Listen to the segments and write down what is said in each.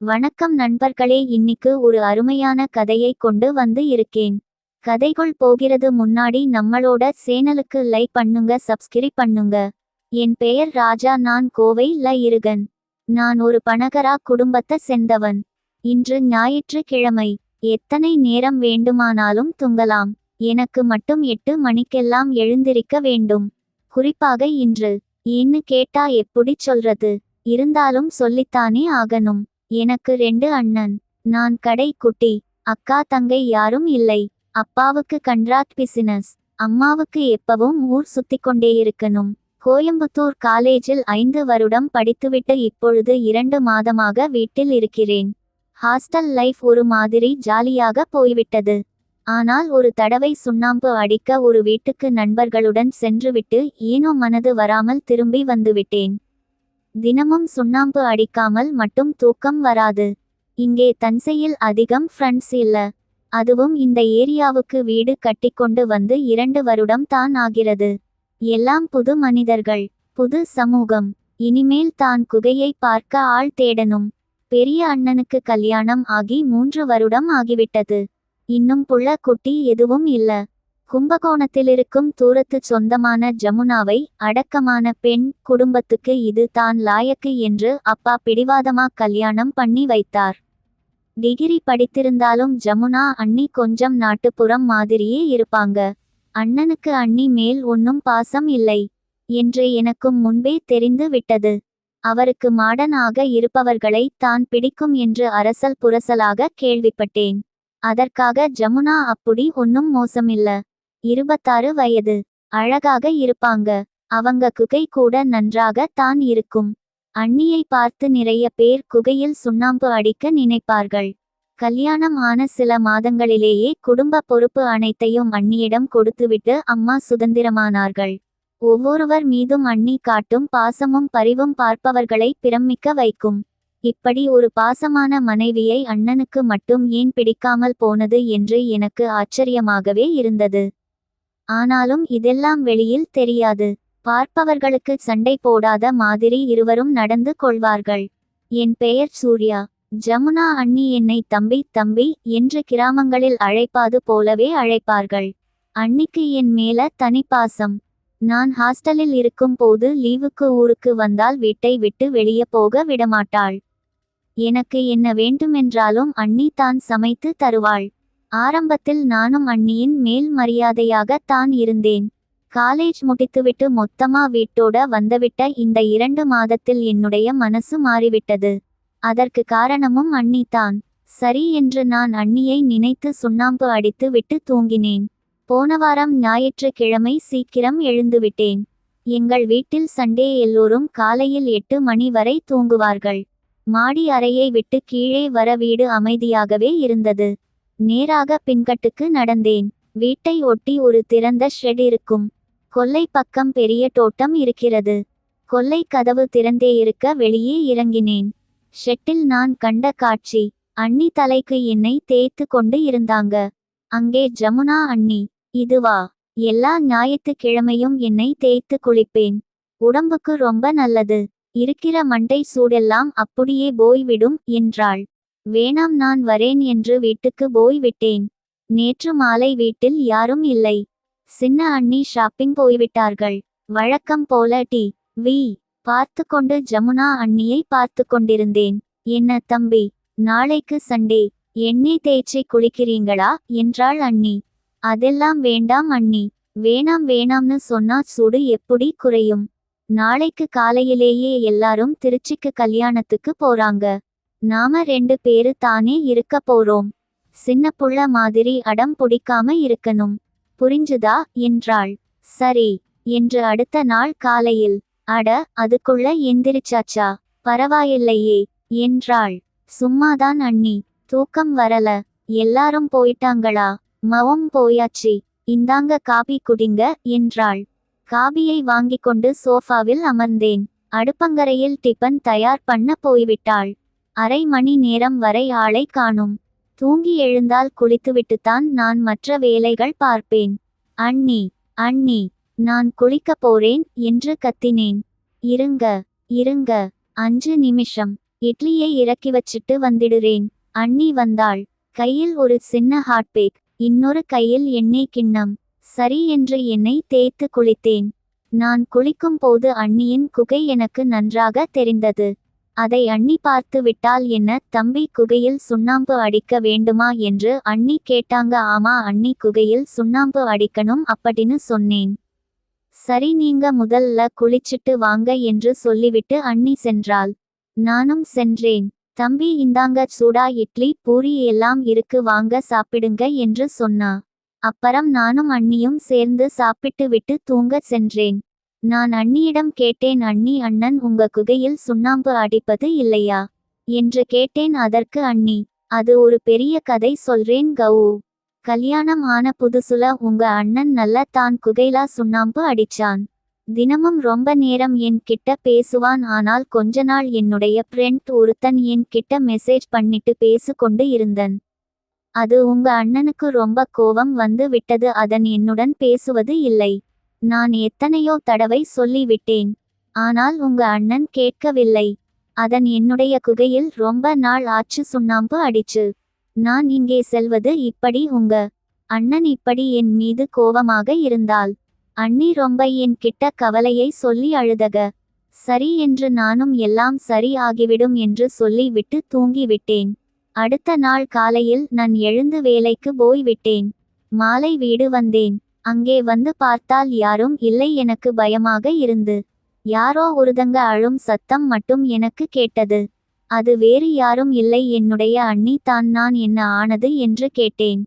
வணக்கம் நண்பர்களே இன்னிக்கு ஒரு அருமையான கதையை கொண்டு வந்து இருக்கேன். கதைகள் போகிறது முன்னாடி நம்மளோட சேனலுக்கு லைக் பண்ணுங்க சப்ஸ்கிரைப் பண்ணுங்க. என் பெயர் ராஜா நான் கோவை ல இருகன். நான் ஒரு பணகரா குடும்பத்தை செந்தவன். இன்று ஞாயிற்றுக்கிழமை. எத்தனை நேரம் வேண்டுமானாலும் தூங்கலாம். எனக்கு மட்டும் எட்டு மணிக்கெல்லாம் எழுந்திருக்க வேண்டும். குறிப்பாக இன்று. ஏன்னு கேட்டா எப்படி சொல்றது? இருந்தாலும் சொல்லித்தானே ஆகணும். எனக்கு ரெண்டு அண்ணன். நான் கடை குட்டி. அக்கா தங்கை யாரும் இல்லை. அப்பாவுக்கு கண்ட்ராக்ட் பிசினஸ். அம்மாவுக்கு எப்பவும் ஊர் சுத்திக் கொண்டே இருக்கணும். கோயம்புத்தூர் காலேஜில் ஐந்து வருடம் படித்துவிட்டு இப்பொழுது இரண்டு மாதமாக வீட்டில் இருக்கிறேன். ஹாஸ்டல் லைஃப் ஒரு மாதிரி ஜாலியாக போய்விட்டது. ஆனால் ஒரு தடவை சுண்ணாம்பு அடிக்க ஒரு வீட்டுக்கு நண்பர்களுடன் சென்றுவிட்டு ஏனோ மனது வராமல் திரும்பி வந்துவிட்டேன். தினமும் சுண்ணாம்பு அடிக்காமல் மட்டும் தூக்கம் வராது. இங்கே தஞ்சையில் அதிகம் ஃப்ரெண்ட்ஸ் இல்ல. அதுவும் இந்த ஏரியாவுக்கு வீடு கட்டிக்கொண்டு வந்து இரண்டு வருடம் தான் ஆகிறது. எல்லாம் புது மனிதர்கள் புது சமூகம். இனிமேல் தான் குகையை பார்க்க ஆள் தேடணும். பெரிய அண்ணனுக்கு கல்யாணம் ஆகி மூன்று வருடம் ஆகிவிட்டது. இன்னும் புள்ள குட்டி எதுவும் இல்ல. கும்பகோணத்திலிருக்கும் தூரத்து சொந்தமான ஜமுனாவை அடக்கமான பெண் குடும்பத்துக்கு இது தான் லாயக்கு என்று அப்பா பிடிவாதமா கல்யாணம் பண்ணி வைத்தார். டிகிரி படித்திருந்தாலும் ஜமுனா அண்ணி கொஞ்சம் நாட்டுப்புறம் மாதிரியே இருப்பாங்க. அண்ணனுக்கு அண்ணி மேல் ஒன்னும் பாசம் இல்லை. என்று எனக்கும் முன்பே தெரிந்து விட்டது. அவருக்கு மாடனாக இருப்பவர்களை தான் பிடிக்கும் என்று அரசல் புரசலாக கேள்விப்பட்டேன். அதற்காக ஜமுனா அப்படி ஒன்னும் மோசமில்ல. இருபத்தாறு வயது. அழகாக இருப்பாங்க. அவங்க குகை கூட நன்றாக தான் இருக்கும். அண்ணியை பார்த்து நிறைய பேர் குகையில் சுண்ணாம்பு அடிக்க நினைப்பார்கள். கல்யாணம் ஆன சில மாதங்களிலேயே குடும்ப பொறுப்பு அனைத்தையும் அண்ணியிடம் கொடுத்துவிட்டு அம்மா சுதந்திரமானார்கள். ஒவ்வொருவர் மீதும் அண்ணி காட்டும் பாசமும் பரிவும் பார்ப்பவர்களை பிரமிக்க வைக்கும். இப்படி ஒரு பாசமான மனைவியை அண்ணனுக்கு மட்டும் ஏன் பிடிக்காமல் போனது என்று எனக்கு ஆச்சரியமாகவே இருந்தது. ஆனாலும் இதெல்லாம் வெளியில் தெரியாது. பார்ப்பவர்களுக்கு சண்டை போடாத மாதிரி இருவரும் நடந்து கொள்வார்கள். என் பெயர் சூர்யா. ஜமுனா அண்ணி என்னை தம்பி தம்பி என்று கிராமங்களில் அழைப்பாது போலவே அழைப்பார்கள். அன்னிக்கு என் மேல தனிப்பாசம் நான் ஹாஸ்டலில் இருக்கும் போது லீவுக்கு ஊருக்கு வந்தால் வீட்டை விட்டு வெளியே போக விடமாட்டாள். எனக்கு என்ன வேண்டுமென்றாலும் அண்ணி தான் சமைத்து தருவாள். ஆரம்பத்தில் நானும் அண்ணியின் மேல் மரியாதையாக தான் இருந்தேன். காலேஜ் முடித்துவிட்டு மொத்தமா வீட்டோட வந்துவிட்ட இந்த இரண்டு மாதத்தில் என்னுடைய மனசு மாறிவிட்டது. அதற்கு காரணமும் அண்ணி தான் சரி என்று நான் அண்ணியை நினைத்து சுண்ணாம்பு அடித்து விட்டு தூங்கினேன். போன வாரம் ஞாயிற்றுக்கிழமை சீக்கிரம் எழுந்துவிட்டேன். எங்கள் வீட்டில் சண்டே எல்லோரும் காலையில் எட்டு மணி வரை தூங்குவார்கள். மாடி அறையை விட்டு கீழே வர வீடு அமைதியாகவே இருந்தது. நேராக பின்கட்டுக்கு நடந்தேன். வீட்டை ஒட்டி ஒரு திறந்த ஷெட் இருக்கும். கொல்லை பக்கம் பெரிய தோட்டம் இருக்கிறது. கொல்லை கதவு திறந்தே இருக்க வெளியே இறங்கினேன். ஷெட்டில் நான் கண்ட காட்சி அண்ணி தலைக்கு என்னை தேய்த்து கொண்டு இருந்தாங்க. அங்கே ஜமுனா அண்ணி இதுவா? எல்லா ஞாயிற்றுக்கிழமையும் என்னை தேய்த்து குளிப்பேன். உடம்புக்கு ரொம்ப நல்லது. இருக்கிற மண்டை சூடெல்லாம் அப்படியே போய்விடும் என்றாள். வேணாம் நான் வரேன் என்று வீட்டுக்கு போய் விட்டேன். நேற்று மாலை வீட்டில் யாரும் இல்லை. சின்ன அண்ணி ஷாப்பிங் போய்விட்டார்கள். வழக்கம் போல டி. வி. பார்த்து கொண்டு ஜமுனா அண்ணியை பார்த்து கொண்டிருந்தேன் என்ன தம்பி நாளைக்கு சண்டே எண்ணெய் தேய்ச்சி குளிக்கிறீங்களா? என்றாள் அண்ணி. அதெல்லாம் வேண்டாம் அண்ணி. வேணாம் வேணாம்னு சொன்னா சூடு எப்படி குறையும்? நாளைக்கு காலையிலேயே எல்லாரும் திருச்சிக்கு கல்யாணத்துக்கு போறாங்க. நாம ரெண்டு பேரு தானே இருக்க போறோம். சின்ன புள்ள மாதிரி அடம் பிடிக்காம இருக்கணும். புரிஞ்சுதா? என்றாள். சரி என்று அடுத்த நாள் காலையில். அட அதுக்குள்ள எந்திரிச்சாச்சா? பரவாயில்லையே என்றாள். சும்மாதான் அண்ணி தூக்கம் வரல. எல்லாரும் போயிட்டாங்களா? மவம் போயாச்சு. இந்தாங்க காபி குடிங்க என்றாள். காபியை வாங்கிக் கொண்டு சோஃபாவில் அமர்ந்தேன். அடுப்பங்கரையில் டிபன் தயார் பண்ண போய்விட்டாள். அரை மணி நேரம் வரை ஆளை காணும். தூங்கி எழுந்தால் குளித்துவிட்டுத்தான் நான் மற்ற வேலைகள் பார்ப்பேன். அண்ணி அண்ணி நான் குளிக்கப் போறேன் என்று கத்தினேன். இருங்க இருங்க. அஞ்சு நிமிஷம். இட்லியை இறக்கி வச்சிட்டு வந்திடுறேன். அண்ணி வந்தாள். கையில் ஒரு சின்ன ஹாட்பேக் இன்னொரு கையில் எண்ணெய் கிண்ணம். சரி என்று என்னை தேய்த்து குளித்தேன். நான் குளிக்கும் போது அண்ணியின் குகை எனக்கு நன்றாக தெரிந்தது. அதை அண்ணி பார்த்து விட்டால் என்ன? தம்பி குகையில் சுண்ணாம்பு அடிக்க வேண்டுமா? என்று அண்ணி கேட்டாங்க. ஆமா அண்ணி குகையில் சுண்ணாம்பு அடிக்கணும் அப்படின்னு சொன்னேன். சரி நீங்க முதல்ல குளிச்சிட்டு வாங்க என்று சொல்லிவிட்டு அண்ணி சென்றாள். நானும் சென்றேன். தம்பி இந்தாங்க சூடா இட்லி பூரி எல்லாம் இருக்கு வாங்க சாப்பிடுங்க என்று சொன்னா. அப்புறம் நானும் அண்ணியும் சேர்ந்து சாப்பிட்டு விட்டு தூங்க சென்றேன். நான் அண்ணியிடம் கேட்டேன் அண்ணி அண்ணன் உங்க குகையில் சுண்ணாம்பு அடிப்பது இல்லையா? என்று கேட்டேன் அதற்கு அண்ணி அது ஒரு பெரிய கதை சொல்றேன் கவு கல்யாணம் ஆன புதுசுல உங்க அண்ணன் நல்ல தான் குகைலா சுண்ணாம்பு அடிச்சான். தினமும் ரொம்ப நேரம் என் கிட்ட பேசுவான் ஆனால் கொஞ்ச நாள் என்னுடைய ஃப்ரெண்ட் ஒருத்தன் என் கிட்ட மெசேஜ் பண்ணிட்டு பேசு கொண்டு இருந்தன். அது உங்க அண்ணனுக்கு ரொம்ப கோபம் வந்து விட்டது அதன் என்னுடன் பேசுவது இல்லை. நான் எத்தனையோ தடவை சொல்லிவிட்டேன். ஆனால் உங்க அண்ணன் கேட்கவில்லை. அதன் என்னுடைய குகையில் ரொம்ப நாள் ஆச்சு சுண்ணாம்பு அடிச்சு. நான் இங்கே செல்வது இப்படி உங்க அண்ணன் இப்படி என் மீது கோபமாக இருந்தால். அண்ணி ரொம்ப என் கிட்ட கவலையை சொல்லி அழுதக. சரி என்று நானும் எல்லாம் சரி ஆகிவிடும் என்று சொல்லி விட்டு தூங்கிவிட்டேன். அடுத்த நாள் காலையில் நான் எழுந்து வேலைக்கு போய்விட்டேன். மாலை வீடு வந்தேன். அங்கே வந்து பார்த்தால் யாரும் இல்லை எனக்கு பயமாக இருந்து. யாரோ ஒருதங்க அழும் சத்தம் மட்டும் எனக்கு கேட்டது. அது வேறு யாரும் இல்லை என்னுடைய அண்ணி தான் நான் என்ன ஆனது என்று கேட்டேன்.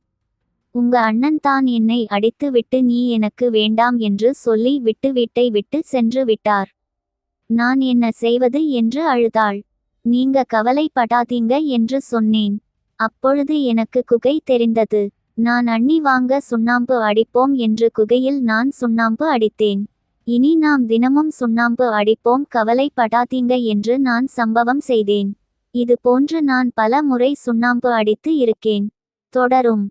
உங்க அண்ணன் தான் என்னை அடித்து விட்டு நீ எனக்கு வேண்டாம் என்று சொல்லி விட்டு வீட்டை விட்டு சென்று விட்டார். நான் என்ன செய்வது என்று அழுதாள். நீங்க கவலைப்படாதீங்க என்று சொன்னேன். அப்பொழுது எனக்கு குகை தெரிந்தது. நான் அண்ணி வாங்க சுண்ணாம்பு அடிப்போம் என்று குகையில் நான் சுண்ணாம்பு அடித்தேன். இனி நாம் தினமும் சுண்ணாம்பு அடிப்போம் கவலைப்படாதீங்க என்று நான் சம்பவம் செய்தேன். இது போன்று நான் பல முறை சுண்ணாம்பு அடித்து இருக்கேன். தொடரும்.